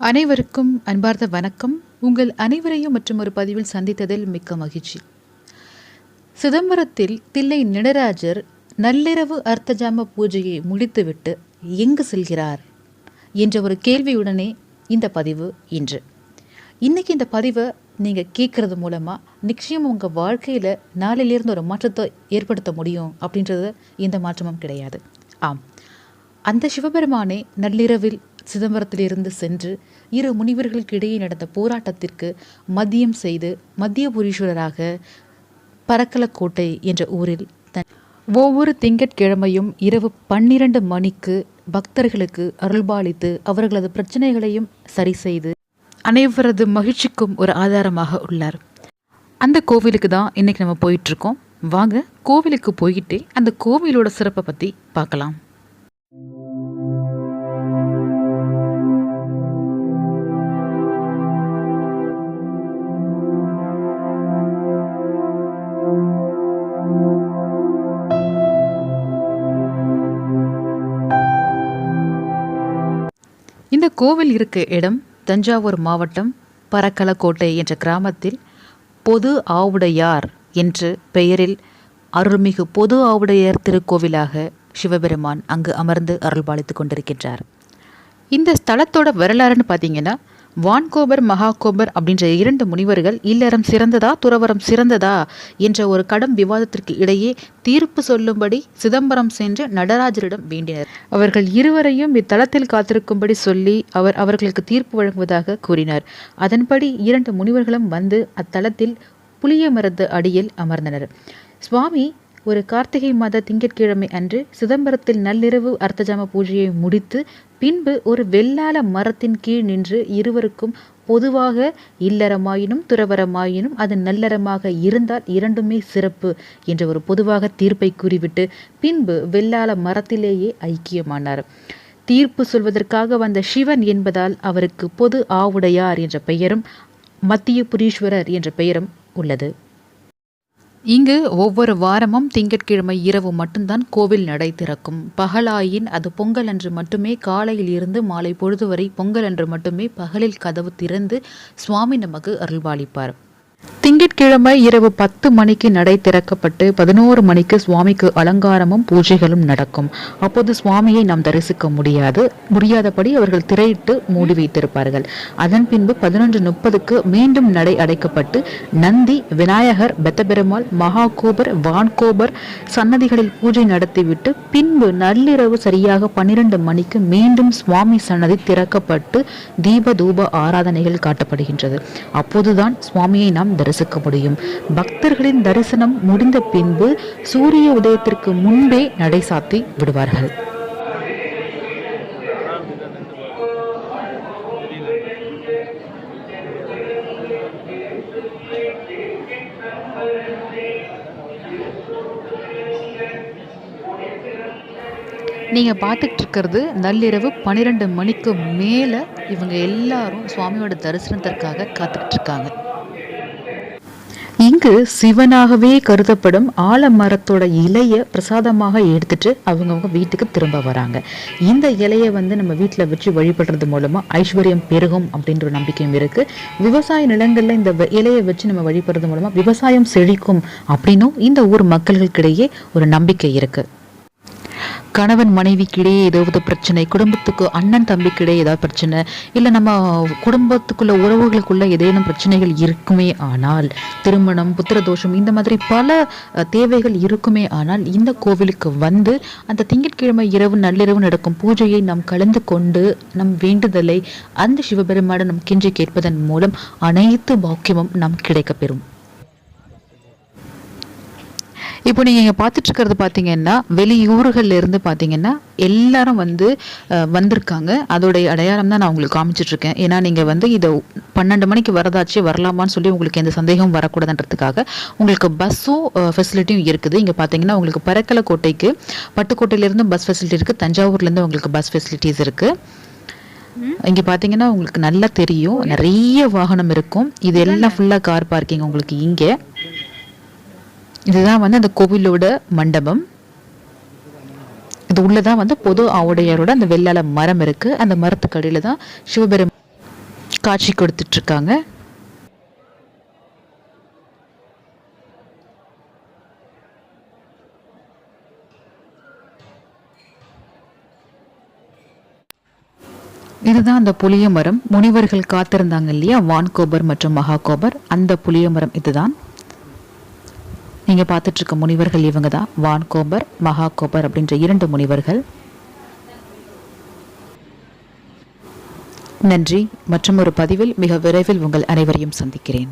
அனைவருக்கும் அன்பார்ந்த வணக்கம். உங்கள் அனைவரையும் மற்றும் ஒரு பதிவில் சந்தித்ததில் மிக்க மகிழ்ச்சி. சிதம்பரத்தில் தில்லை நடராஜர் நள்ளிரவு அர்த்தஜாம பூஜையை முடித்துவிட்டு எங்கு செல்கிறார்? என்ற ஒரு கேள்வியுடனே இந்த பதிவு இன்று. இன்னைக்கு இந்த பதிவை நீங்கள் கேட்குறது மூலமாக நிச்சயம் உங்கள் வாழ்க்கையில் நாளிலிருந்து ஒரு மாற்றத்தை ஏற்படுத்த முடியும் அப்படின்றது எந்த மாற்றமும் கிடையாது. ஆம். அந்த சிவபெருமானே நள்ளிரவில் சிதம்பரத்திலிருந்து சென்று இரு முனிவர்களுக்கு இடையே நடந்த போராட்டத்திற்கு மதியம் செய்து மத்தியபுரீஸ்வரராக பரக்கலக்கோட்டை என்ற ஊரில் தன் ஒவ்வொரு திங்கட்கிழமையும் இரவு பன்னிரண்டு மணிக்கு பக்தர்களுக்கு அருள்பாலித்து அவர்களது பிரச்சனைகளையும் சரி செய்து அனைவரது மகிழ்ச்சிக்கும் ஒரு ஆதாரமாக உள்ளார். அந்த கோவிலுக்கு தான் இன்னைக்கு நம்ம போயிட்டு இருக்கோம். வாங்க கோவிலுக்கு போயிட்டே அந்த கோவிலோட சிறப்பை பற்றி பார்க்கலாம். இந்த கோவில் இருக்க இடம் தஞ்சாவூர் மாவட்டம் பரக்கலக்கோட்டை என்ற கிராமத்தில் பொது ஆவுடையார் என்று பெயரில் அருள்மிகு பொது ஆவுடையார் திருக்கோவிலாக சிவபெருமான் அங்கு அமர்ந்து அருள்பாலித்துக் கொண்டிருக்கின்றார். இந்த ஸ்தலத்தோட வரலாறுன்னு பார்த்தீங்கன்னா வான்கோபர் மகாகோபர் அப்படின்ற இரண்டு முனிவர்கள் இல்லறம் சிறந்ததா துறவரம் சிறந்ததா என்ற ஒரு கடும் விவாதத்திற்கு இடையே தீர்ப்பு சொல்லும்படி சிதம்பரம் சென்று நடராஜரிடம் வேண்டினர். அவர்கள் இருவரையும் இத்தலத்தில் காத்திருக்கும்படி சொல்லி அவர் அவர்களுக்கு தீர்ப்பு வழங்குவதாக கூறினார். அதன்படி இரண்டு முனிவர்களும் வந்து அத்தலத்தில் புளிய மரத்து அடியில் அமர்ந்தனர். சுவாமி ஒரு கார்த்திகை மாத திங்கட்கிழமை அன்று சிதம்பரத்தில் நள்ளிரவு அர்த்தஜாம பூஜையை முடித்து பின்பு ஒரு வெள்ளால மரத்தின் கீழ் நின்று இருவருக்கும் பொதுவாக இல்லறமாயினும் துறவரமாயினும் அது நல்லறமாக இருந்தால் இரண்டுமே சிறப்பு என்ற ஒரு பொதுவாக தீர்ப்பை கூறிவிட்டு பின்பு வெள்ளால மரத்திலேயே ஐக்கியமானார். தீர்ப்பு சொல்வதற்காக வந்த சிவன் என்பதால் அவருக்கு பொது ஆவுடையார் என்ற பெயரும் மத்திய புரீஸ்வரர் என்ற பெயரும் உள்ளது. இங்கு ஒவ்வொரு வாரமும் திங்கட்கிழமை இரவு மட்டும்தான் கோவில் நடை திறக்கும். பகலாயின் அது பொங்கல் அன்று மட்டுமே காலையில் இருந்து மாலை பொழுது வரை பொங்கல் அன்று மட்டுமே பகலில் கதவு திறந்து சுவாமி நமக்கு அருள்பாலிப்பார் திங்கட்கிழமை இரவு பத்து மணிக்கு நடை திறக்கப்பட்டு பதினோரு மணிக்கு சுவாமிக்கு அலங்காரமும் பூஜைகளும் நடக்கும். அப்போது சுவாமியை நாம் தரிசிக்க முடியாது. முடியாதபடி அவர்கள் திரையிட்டு மூடி வைத்திருப்பார்கள். அதன் பின்பு பதினொன்று முப்பதுக்கு மீண்டும் நடை அடைக்கப்பட்டு நந்தி விநாயகர் பெத்தபெருமாள் மகாகோபர் வான்கோபர் சன்னதிகளில் பூஜை நடத்திவிட்டு பின்பு நள்ளிரவு சரியாக பன்னிரண்டு மணிக்கு மீண்டும் சுவாமி சன்னதி திறக்கப்பட்டு தீப தூப ஆராதனைகள் காட்டப்படுகின்றது. அப்போதுதான் சுவாமியை நாம் தரிசிக்க முடியும். பக்தர்களின் தரிசனம் முடிந்த பின்பு சூரிய உதயத்திற்கு முன்பே நடை சாத்தி விடுவார்கள். நீங்கள் பார்த்துட்டு இருக்கிறது நள்ளிரவு பன்னிரெண்டு மணிக்கு மேலே இவங்க எல்லாரும் சுவாமியோட தரிசனத்திற்காக காத்துக்கிட்டு இருக்காங்க. இங்கு சிவனாகவே கருதப்படும் ஆலமரத்தோட இலைய பிரசாதமாக எடுத்துட்டு அவங்கவுங்க வீட்டுக்கு திரும்ப வராங்க. இந்த இலையை வந்து நம்ம வீட்டில் வச்சு வழிபடுறது மூலமா ஐஸ்வர்யம் பெருகும் அப்படின்ற ஒரு நம்பிக்கையும் இருக்கு. விவசாய நிலங்கள்ல இந்த வ- இலையை வச்சு நம்ம வழிபடுறது மூலமா விவசாயம் செழிக்கும் அப்படின்னும் இந்த ஊர் மக்கள்களுக்கிடையே ஒரு நம்பிக்கை இருக்கு. கணவன் மனைவிக்கிடையே ஏதாவது பிரச்சனை குடும்பத்துக்கு அண்ணன் தம்பிக்கிடையே ஏதாவது பிரச்சனை இல்லை நம்ம குடும்பத்துக்குள்ள உறவுகளுக்குள்ள ஏதேனும் பிரச்சனைகள் இருக்குமே ஆனால் திருமணம் புத்திரதோஷம் இந்த மாதிரி பல தேவைகள் இருக்குமே ஆனால் இந்த கோவிலுக்கு வந்து அந்த திங்கட்கிழமை இரவு நள்ளிரவு நடக்கும் பூஜையை நாம் கலந்து கொண்டு நம் வேண்டுதலை அந்த சிவபெருமான நம் கெஞ்சி கேட்பதன் மூலம் அனைத்து பாக்கியமும் நம் கிடைக்கப்பெறும் இப்போ நீங்கள் இங்கே பார்த்துட்டு இருக்கிறது பார்த்தீங்கன்னா வெளியூர்கள்ல இருந்து பார்த்தீங்கன்னா எல்லாரும் வந்து வந்திருக்காங்க. அதோடைய அடையாளம் தான் நான் உங்களுக்கு காமிச்சிட்டு இருக்கேன் ஏன்னா நீங்கள் வந்து இதை பன்னெண்டு மணிக்கு வரதாச்சு வரலாமான்னு சொல்லி உங்களுக்கு எந்த சந்தேகம் வரக்கூடாதுன்றதுக்காக உங்களுக்கு பஸ்ஸும் ஃபெசிலிட்டியும் இருக்குது. இங்கே பார்த்தீங்கன்னா உங்களுக்கு பரக்கலை கோட்டைக்கு பட்டுக்கோட்டையிலேருந்து பஸ் ஃபெசிலிட்டி இருக்குது தஞ்சாவூர்லேருந்து உங்களுக்கு பஸ் ஃபெசிலிட்டிஸ் இருக்குது இங்கே பார்த்தீங்கன்னா உங்களுக்கு நல்லா தெரியும். நிறைய வாகனம் இருக்கும். இது எல்லாம் ஃபுல்லாக கார் பார்க்கிங் உங்களுக்கு இங்கே. இதுதான் வந்து அந்த கோவிலோட மண்டபம். இது உள்ளதான் வந்து பொது ஆவுடையாரோட அந்த வெள்ளால மரம் இருக்கு. அந்த மரத்துக்கு அடியில தான் சிவபெரும் காட்சி கொடுத்துட்ருக்காங்க. இதுதான் அந்த புளிய மரம். முனிவர்கள் காத்திருந்தாங்க இல்லையா? வான்கோபர் மற்றும் மகாகோபர். அந்த புளிய மரம் இதுதான். நீங்கள் பார்த்துட்டு இருக்க முனிவர்கள் இவங்க தான் வான்கோபர் மகாகோபர் அப்படின்ற இரண்டு முனிவர்கள். நன்றி. மற்றும் ஒரு பதிவில் மிக விரைவில் உங்கள் அனைவரையும் சந்திக்கிறேன்.